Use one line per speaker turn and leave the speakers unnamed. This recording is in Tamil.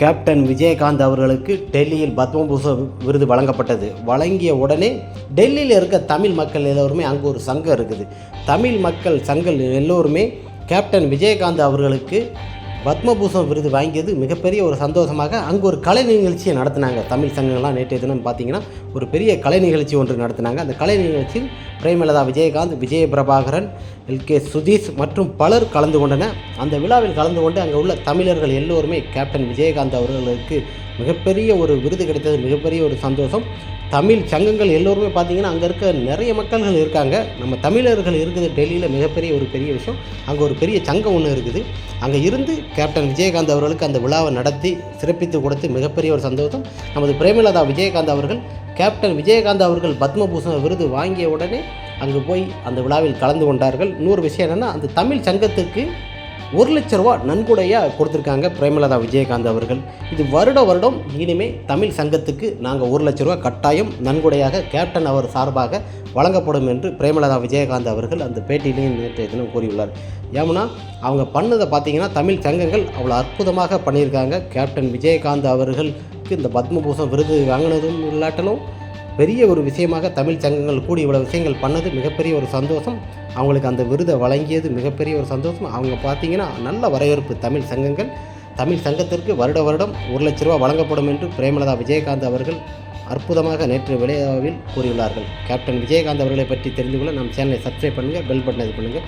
கேப்டன் விஜயகாந்த் அவர்களுக்கு டெல்லியில் பத்மபூஷன் விருது வழங்கப்பட்டது. வழங்கிய உடனே டெல்லியில் இருக்க தமிழ் மக்கள் எல்லோருமே அங்கே ஒரு சங்கம் இருக்குது. தமிழ் மக்கள் சங்கம் எல்லோருமே கேப்டன் விஜயகாந்த் அவர்களுக்கு பத்மபூஷன் விருது வாங்கியது மிகப்பெரிய ஒரு சந்தோஷமாக அங்கே ஒரு கலை நிகழ்ச்சியை நடத்தினாங்க. தமிழ் சங்கங்கள்லாம் நேற்றைய தினம் பார்த்தீங்கன்னா ஒரு பெரிய கலை நிகழ்ச்சி ஒன்று நடத்தினாங்க. அந்த கலை நிகழ்ச்சியில் பிரேமலதா விஜயகாந்த் விஜய பிரபாகரன் எல்கே சுதீஷ் மற்றும் பலர் கலந்து கொண்டனர். அந்த விழாவில் கலந்து கொண்டு அங்கே உள்ள தமிழர்கள் எல்லோருமே கேப்டன் விஜயகாந்த் அவர்களுக்கு மிகப்பெரிய ஒரு விருது கிடைத்தது மிகப்பெரிய ஒரு சந்தோஷம். தமிழ் சங்கங்கள் எல்லோருமே பார்த்தீங்கன்னா அங்கே இருக்க நிறைய மக்கள்கள் இருக்காங்க. நம்ம தமிழர்கள் இருக்குது டெல்லியில் மிகப்பெரிய ஒரு பெரிய விஷயம். அங்கே ஒரு பெரிய சங்கம் ஒன்று இருக்குது. அங்கே இருந்து கேப்டன் விஜயகாந்த் அவர்களுக்கு அந்த விழாவை நடத்தி சிறப்பித்து கொடுத்து மிகப்பெரிய ஒரு சந்தோஷம். நமது பிரேமலதா விஜயகாந்த் அவர்கள் கேப்டன் விஜயகாந்த் அவர்கள் பத்மபூஷன் விருது வாங்கிய உடனே அங்கே போய் அந்த விழாவில் கலந்து கொண்டார்கள். இன்னொரு விஷயம் என்னென்னா அந்த தமிழ் சங்கத்துக்கு ஒரு லட்ச ரூபா நன்கொடையாக கொடுத்துருக்காங்க பிரேமலதா விஜயகாந்த் அவர்கள். இது வருட வருடம் இனிமேல் தமிழ் சங்கத்துக்கு நாங்கள் ஒரு லட்ச ரூபா கட்டாயம் நன்கொடையாக கேப்டன் அவர் சார்பாக வழங்கப்படும் என்று பிரேமலதா விஜயகாந்த் அவர்கள் அந்த பேட்டியிலையும் நேற்றைய தினம் கூறியுள்ளார். ஏமுன்னா அவங்க பண்ணதை பார்த்தீங்கன்னா தமிழ் சங்கங்கள் அவ்வளோ அற்புதமாக பண்ணியிருக்காங்க. கேப்டன் விஜயகாந்த் அவர்களுக்கு இந்த பத்மபூஷன் விருது வாங்கினதும் இல்லாட்டலும் பெரிய ஒரு விஷயமாக தமிழ் சங்கங்கள் கூடி இவ்வளோ விஷயங்கள் பண்ணது மிகப்பெரிய ஒரு சந்தோஷம். அவங்களுக்கு அந்த விருதை வழங்கியது மிகப்பெரிய ஒரு சந்தோஷம். அவங்க பார்த்தீங்கன்னா நல்ல வரவேற்பு தமிழ் சங்கங்கள். தமிழ் சங்கத்திற்கு வருட வருடம் ஒரு லட்ச ரூபா வழங்கப்படும் என்று பிரேமலதா விஜயகாந்த் அவர்கள் அற்புதமாக நேற்று விளையாவில் கூறியுள்ளார்கள். கேப்டன் விஜயகாந்த் அவர்களை பற்றி தெரிந்து கொள்ள நம் சேனலை சப்ஸ்கிரைப் பண்ணுங்கள் பெல் பட்டனை இது பண்ணுங்கள்